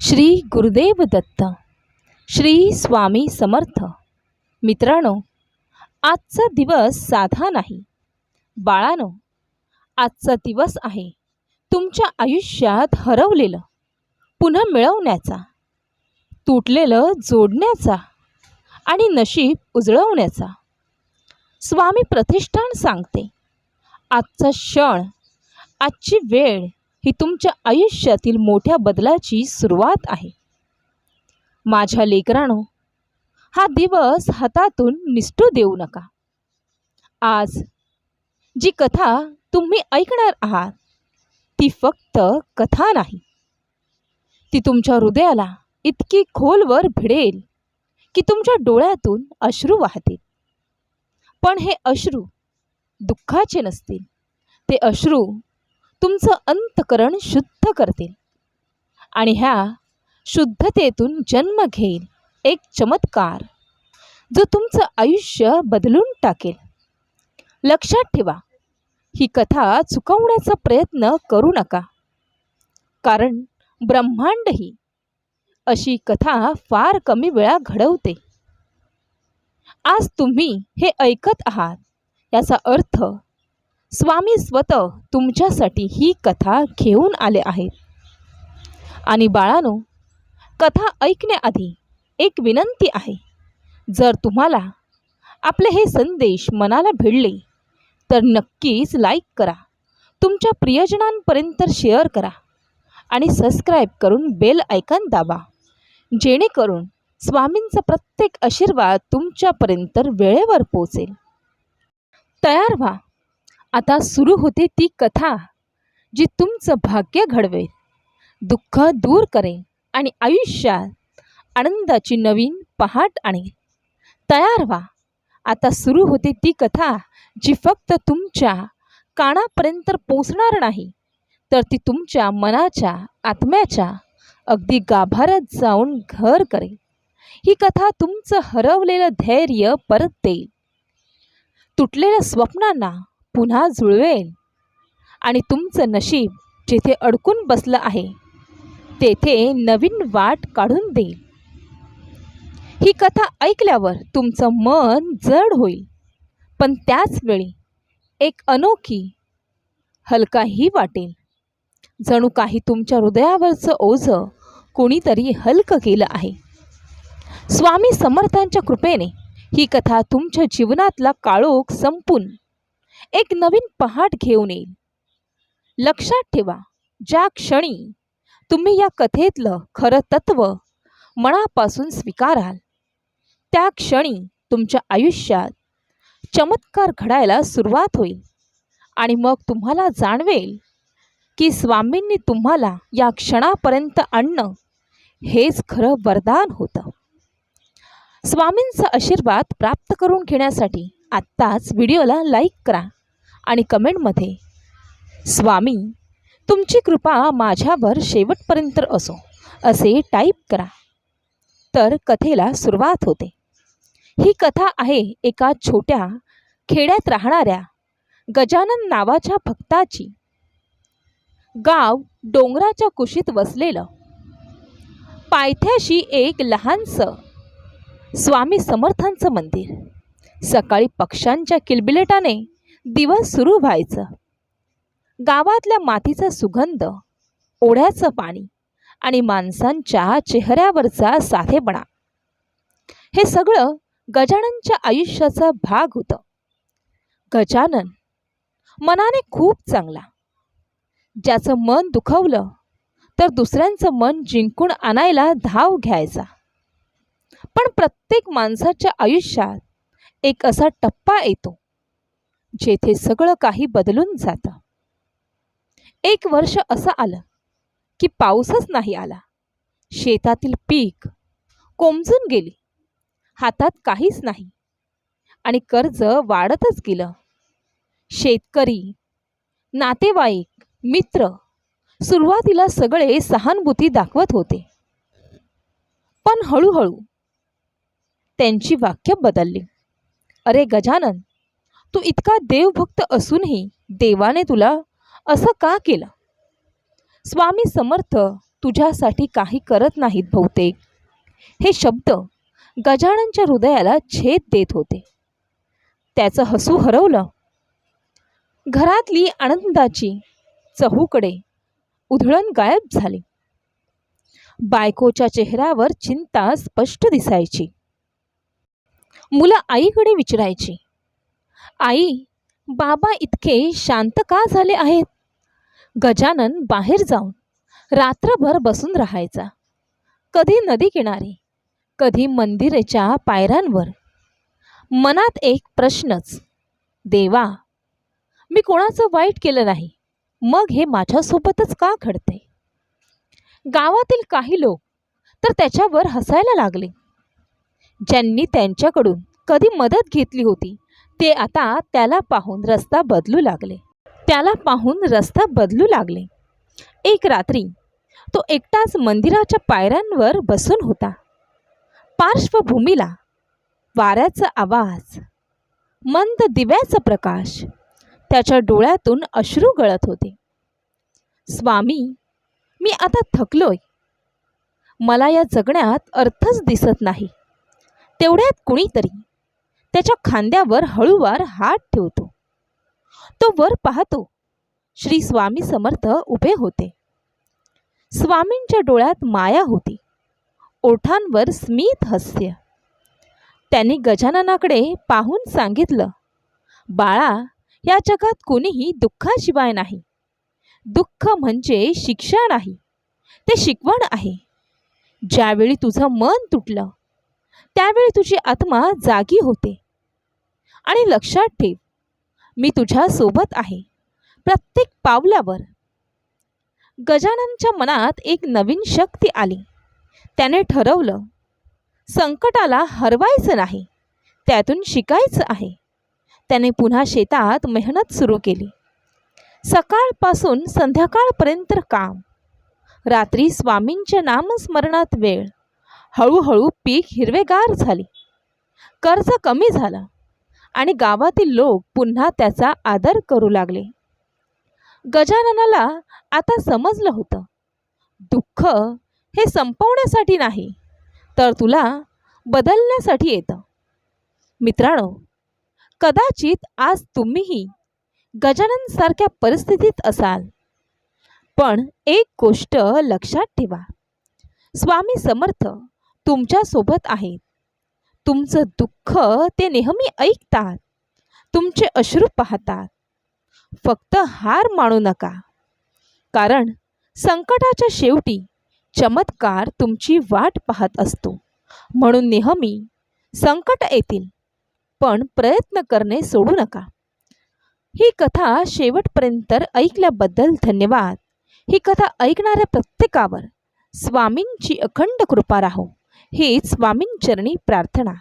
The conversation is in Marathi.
श्री गुरुदेव दत्त श्री स्वामी समर्थ. मित्रांनो आजचा दिवस साधा नाही. बाळानो आजचा दिवस आहे तुमच्या आयुष्यात हरवलेलं पुन्हा मिळवण्याचा तुटलेलं जोडण्याचा आणि नशीब उजळवण्याचा. स्वामी प्रतिष्ठान सांगते आजचा क्षण आजची वेळ ही तुमच्या आयुष्यातील मोठ्या बदलाची सुरुवात आहे. माझ्या लेकरांनो हा दिवस हातातून निसटू देऊ नका. आज जी कथा तुम्ही ऐकणार आहात ती फक्त कथा नाही. ती तुमच्या हृदयाला इतकी खोलवर भिडेल की तुमच्या डोळ्यातून अश्रू वाहतील. पण हे अश्रू दुःखाचे नसतील. ते अश्रू तुमचं अंतकरण शुद्ध करतील आणि ह्या शुद्धतेतून जन्म घेईल. एक चमत्कार. जो तुमचं आयुष्य बदलून टाकेल. लक्षात ठेवा ही कथा चुकवण्याचा प्रयत्न करू नका. कारण ब्रह्मांड ही अशी कथा फार कमी वेळा घडवते. आज तुम्ही हे ऐकत आहात याचा अर्थ स्वामी स्वतः तुमच्यासाठी ही कथा घेऊन आले आहेत आणि बाळानो कथा ऐकण्याआधी एक विनंती आहे. जर तुम्हाला आपले हे संदेश मनाला भिडले तर नक्कीच लाईक करा. तुमच्या प्रियजनांपर्यंत शेअर करा. आणि सबस्क्राईब करून बेल ऐकन दाबा. जेणेकरून स्वामींचा प्रत्येक आशीर्वाद तुमच्यापर्यंत वेळेवर पोचेल तयार व्हा. आता सुरू होते ती कथा जी तुमचं भाग्य घडवेल. दुःख दूर करेल आणि आयुष्यात आनंदाची नवीन पहाट आणेल तयार व्हा. आता सुरू होते ती कथा जी फक्त तुमच्या कानापर्यंत पोचणार नाही तर ती तुमच्या मनाच्या आत्म्याच्या अगदी गाभाऱ्यात जाऊन घर करेल. ही कथा तुमचं हरवलेलं धैर्य परत देईल. तुटलेल्या स्वप्नांना पुन्हा जुळवेल. आणि तुमचं नशीब जिथे अडकून बसलं आहे तेथे नवीन वाट काढून देईल. ही कथा ऐकल्यावर तुमचं मन जड होईल. पण त्याच वेळी एक अनोखी हलकाही वाटेल. जणू काही तुमच्या हृदयावरचं ओझं कोणीतरी हलकं केलं आहे. स्वामी समर्थांच्या कृपेने ही कथा तुमच्या जीवनातला काळोख संपून एक नवीन पहाट घेऊन येईल. लक्षात ठेवा ज्या क्षणी तुम्ही या कथेतलं खरं तत्व मनापासून स्वीकाराल त्या क्षणी तुमच्या आयुष्यात चमत्कार घडायला सुरुवात होईल आणि मग तुम्हाला जाणवेल की स्वामींनी तुम्हाला या क्षणापर्यंत आणणं हेच खरं वरदान होतं. स्वामींचा आशीर्वाद प्राप्त करून घेण्यासाठी आत्ताच व्हिडिओला लाईक करा आणि कमेंटमध्ये स्वामी तुमची कृपा माझ्यावर शेवटपर्यंत असो असे टाईप करा. तर कथेला सुरुवात होते. ही कथा आहे एका छोट्या खेड्यात राहणाऱ्या गजानन नावाच्या भक्ताची. गाव डोंगराच्या कुशीत वसलेलं. पायथ्याशी एक लहानसं स्वामी समर्थांचं मंदिर. सकाळी पक्ष्यांच्या किलबिलेटाने दिवस सुरू व्हायचं. गावातल्या मातीचा सुगंध ओढ्याचं पाणी आणि माणसांच्या चेहऱ्यावरचा साधेपणा हे सगळं गजाननच्या आयुष्याचा भाग होतं. गजानन मनाने खूप चांगला. ज्याचं मन दुखवलं तर दुसऱ्यांचं मन जिंकून आणायला धाव घ्यायचा. पण प्रत्येक माणसाच्या आयुष्यात एक असा टप्पा येतो जेथे सगळं काही बदलून जातं. एक वर्ष असं आलं की पाऊसच नाही आला. शेतातील पीक कोमजून गेली. हातात काहीच नाही आणि कर्ज वाढतच गेलं. शेतकरी नातेवाईक मित्र सुरुवातीला सगळे सहानुभूती दाखवत होते. पण हळूहळू त्यांची वाक्य बदलली. अरे गजानन तू इतका देवभक्त असूनही देवाने तुला असं का केलं? स्वामी समर्थ तुझ्यासाठी काही करत नाहीत बहुतेक. हे शब्द गजाननच्या हृदयाला छेद देत होते. त्याचं हसू हरवलं. घरातली आनंदाची चहूकडे उधळण गायब झाली. बायकोच्या चेहऱ्यावर चिंता स्पष्ट दिसायची. मुलं आईकडे विचारायची. आई बाबा इतके शांत का झाले आहेत? गजानन बाहेर जाऊन रात्रभर बसून राहायचा. कधी नदी किनारी कधी मंदिराच्या पायऱ्यांवर. मनात एक प्रश्नच देवा मी कोणाचं वाईट केलं नाही मग हे माझ्यासोबतच का घडते गावातील काही लोक तर त्याच्यावर हसायला लागले. ज्यांनी त्यांच्याकडून कधी मदत घेतली होती ते आता त्याला पाहून रस्ता बदलू लागले. त्याला पाहून रस्ता बदलू लागले. एक रात्री तो एकटाच मंदिराच्या पायऱ्यांवर बसून होता. पार्श्वभूमीला वाऱ्याचा आवाज मंद दिव्याचा प्रकाश त्याच्या डोळ्यातून अश्रू गळत होते. स्वामी मी आता थकलोय. मला या जगण्यात अर्थच दिसत नाही. तेवढ्यात कुणीतरी त्याच्या खांद्यावर हळूवार हात ठेवतो. तो वर पाहतो श्री स्वामी समर्थ उभे होते. स्वामींच्या डोळ्यात माया होती. ओठांवर स्मित हास्य. त्यांनी गजाननाकडे पाहून सांगितलं बाळा या जगात कोणीही दुःखाशिवाय नाही. दुःख म्हणजे शिक्षा नाही. ते शिकवण आहे. ज्यावेळी तुझं मन तुटलं त्यावेळी तुझी आत्मा जागी होते. आणि लक्षात ठेव मी तुझ्या सोबत आहे. प्रत्येक पावलावर गजाननच्या मनात एक नवीन शक्ती आली. त्याने ठरवलं संकटाला हरवायचं नाही त्यातून शिकायचं आहे. त्याने पुन्हा शेतात मेहनत सुरू केली. सकाळपासून संध्याकाळपर्यंत काम. रात्री स्वामींच्या नामस्मरणात वेळ. हळूहळू पीक हिरवेगार झाले. कर्ज कमी झालं आणि गावातील लोक पुन्हा त्याचा आदर करू लागले. गजाननाला आता समजलं होतं दुःख हे संपवण्यासाठी नाही तर तुला बदलण्यासाठी येतं. मित्रांनो कदाचित आज तुम्हीही गजाननसारख्या परिस्थितीत असाल. पण एक गोष्ट लक्षात ठेवा. स्वामी समर्थ तुमच्यासोबत आहेत तुमचं दुःख ते नेहमी ऐकतात. तुमचे अश्रू पाहतात. फक्त हार मानू नका. कारण संकटाच्या शेवटी चमत्कार तुमची वाट पाहत असतो. म्हणून नेहमी संकट येतील पण प्रयत्न करणे सोडू नका. ही कथा शेवटपर्यंत ऐकल्याबद्दल धन्यवाद. ही कथा ऐकणाऱ्या प्रत्येकावर स्वामींची अखंड कृपा राहो. हीच स्वामींचरणी प्रार्थना.